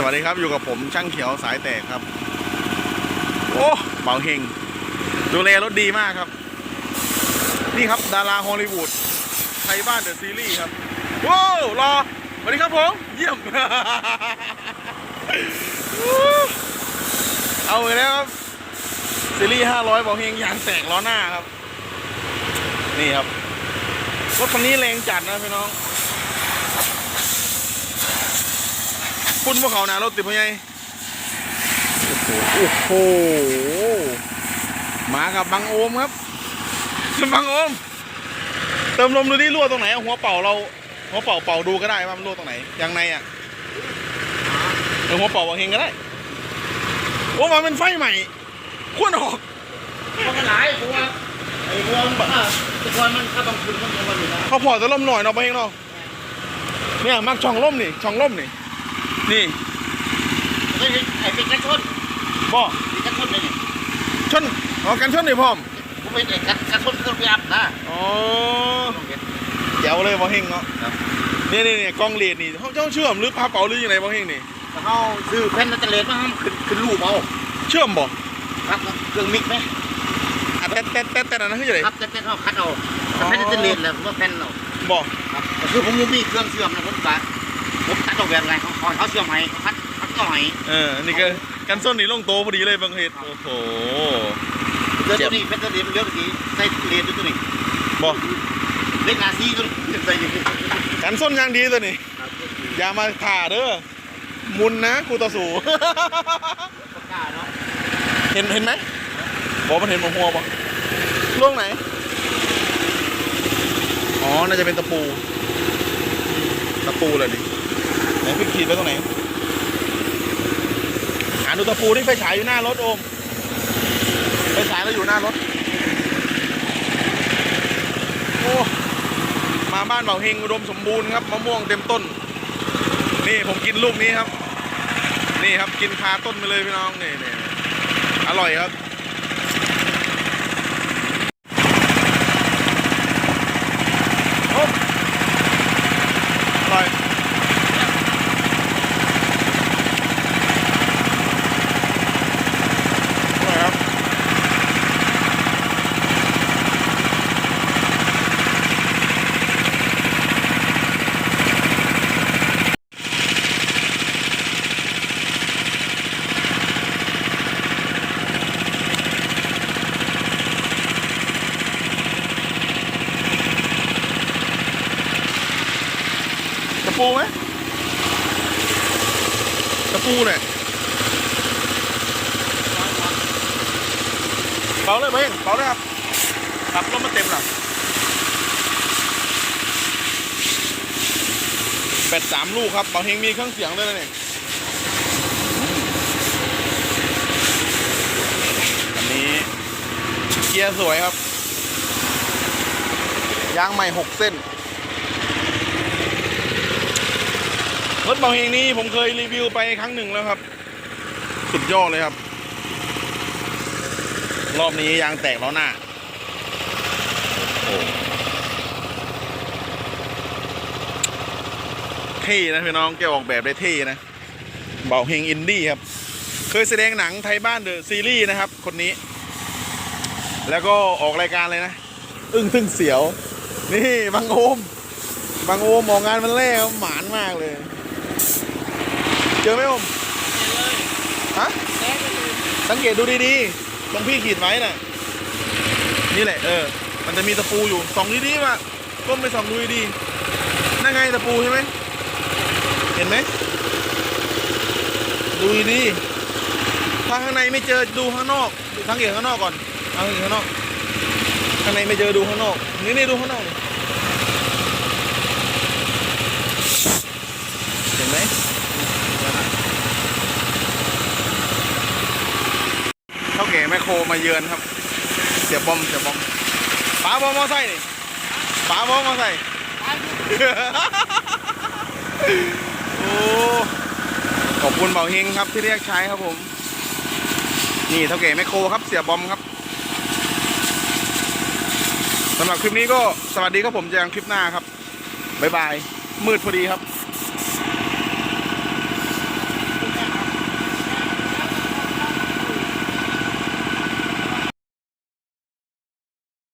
สวัสดีครับอยู่กับผมช่างเขียวสายแตกครับ โอ้เบาเฮงดูแลรถดีมากครับ นี่ครับดาราฮอลลีวูดไทยบ้านเดอะซีรีส์ครับว้าวรอสวัสดีครับผมเยี่ยม เอาไปแล้วครับซีรีส์500เบาเฮงยางแตกล้อหน้าครับ นี่ครับรถคันนี้แรงจัดนะพี่น้อง คุณพวกเขาหนารถติดพะไงโอ้โหมากับบังโอมครับบังโอม เติมลมดูที่รั่วตรงไหนเอาหัวเป่าเราหัวเป่าเป่าดูก็ได้ว่ามันรั่วตรงไหนยางในอะเออหัวเป่าบางเฮงก็ได้โอ้มาเป็นไฟใหม่ควรออกมันก็หลายตัวไอ้พวงบ้าตัวมันถ้าบางคืนมันมันอยู่นะเขาพอจะล่มหน่อยเนาะบางเฮงเนาะเนี่ยมักช่องล่มนี่ช่องล่มนี่ นี่ไอ้ไอ้เป็นกระชนบ่เป็นกระชนเลยนี่ชนอ๋อกันชนนี่พร้อมผมเป็นไอ้กระชนเครื่องพิอับนะอ๋อเจ๋วเลยบางเฮงเนาะนี่นี่นี่กล้องเลดนี่เขาเจ้าเชื่อมหรือพาเป๋าหรือยังไงบางเฮงนี่เขาซื้อแผ่นนัตเลสมาให้ขึ้นขึ้นรูปเอาเชื่อมบ่ครับเครื่องมิกไหมอะแต่แต่แต่แต่อันนั้นคืออะไรครับแต่แต่เขาคัดเอาแผ่นนัตเลสแหละผมว่าแผ่นเอาบ่ครับแต่คือผมมีเครื่องเชื่อมนะผมกะ ผมคัดเอาแบบไงเขาเขาเชื่อมให้เขาคัดคัดก็ให้เออนี่ก็กันส้นนี่ลงโตพอดีเลยบางเฮดโอ้โหเดี๋ยวตัวนี้แผ่นนัตเลสมันเยอะกว่านี้ใส่เลสตัวนี้บ่เล็กนาซีตัวนี้ใส่นี่กันส้นอยางดีตัวนี้อย่ามาถ่าเด้อมุนนะกูต่อสู้ปากกาเนาะเห็นเห็นไหมบอกมันเห็นหัวหัวบ่ล่วงไหนอ๋อน่าจะเป็นตะปู ตะปูเลยดิไห นพี่ขีดไว้ตรงไหนหาดูตะปูที่ไฟฉายอยู่หน้ารถโอมไฟฉายเราอยู่หน้ารถโอ้มาบ้านเบาเฮงอุดมสมบูรณ์ครับมะม่วงเต็มต้น นี่ผมกินลูกนี้ครับ นี่ครับกินคาต้นไปเลยพี่น้องนี่นี่อร่อยครับ โอ้อร่อยอร่อยครับ ตะ ปูไหมตะปูเนี่ยเบาเลยเบ้งเบาเลยครับขับรถมาเต็มหรอแบตสามลูกครับบางเฮงมีเครื่องเสียงด้วยนะเนี่ยอันนี้เกียร์สวยครับ ยางใหม่หกเส้น รถเบาเฮงนี้ผมเคยรีวิวไปครั้งหนึ่งแล้วครับ สุดยอดเลยครับ รอบนี้ยางแตกแล้วหน้าเท่นะพี่น้องแกออกแบบได้เท่นะ เบาเฮงอินดี้ครับ เคยแสดงหนังไทยบ้านเดอะซีรีส์นะครับ คนนี้ แล้วก็ออกรายการเลยนะ อึ้งทึ่งเสียว นี่บางโอมบางโอมออกงานมันแรกครับหมานมากเลย เจอไหมอมฮะสังเกตดูดีๆ ตรงพี่ขีดไว้น่ะ นี่แหละ เออ มันจะมีตะปูอยู่ส่องดีๆว่ะก้มไปส่องดูดีๆนั่นไงตะปูใช่ไหมเห็นไหมดูดีๆถ้าข้างในไม่เจอดูข้างนอกสังเกตข้างนอกก่อนเอาข้างนอกข้างในไม่เจอดูข้างนอก นี่นี่ดูข้างนอกดิเห็นไหม เท่าแก่แม คโครมาเยือนครับ เสียบอมเสียบอมป๋าบอมมอไซค์นี่ป๋าบอมมอไซค์โอ้ขอบคุณเบาเฮงครับที่เรียกใช้ครับผม นี่เท่าแก่แมคโครครับเสียบอมครับสำหรับคลิปนี้ก็สวัสดีครับผมเจอกันคลิปหน้าครับบ๊ายบายมืดพอดีครับ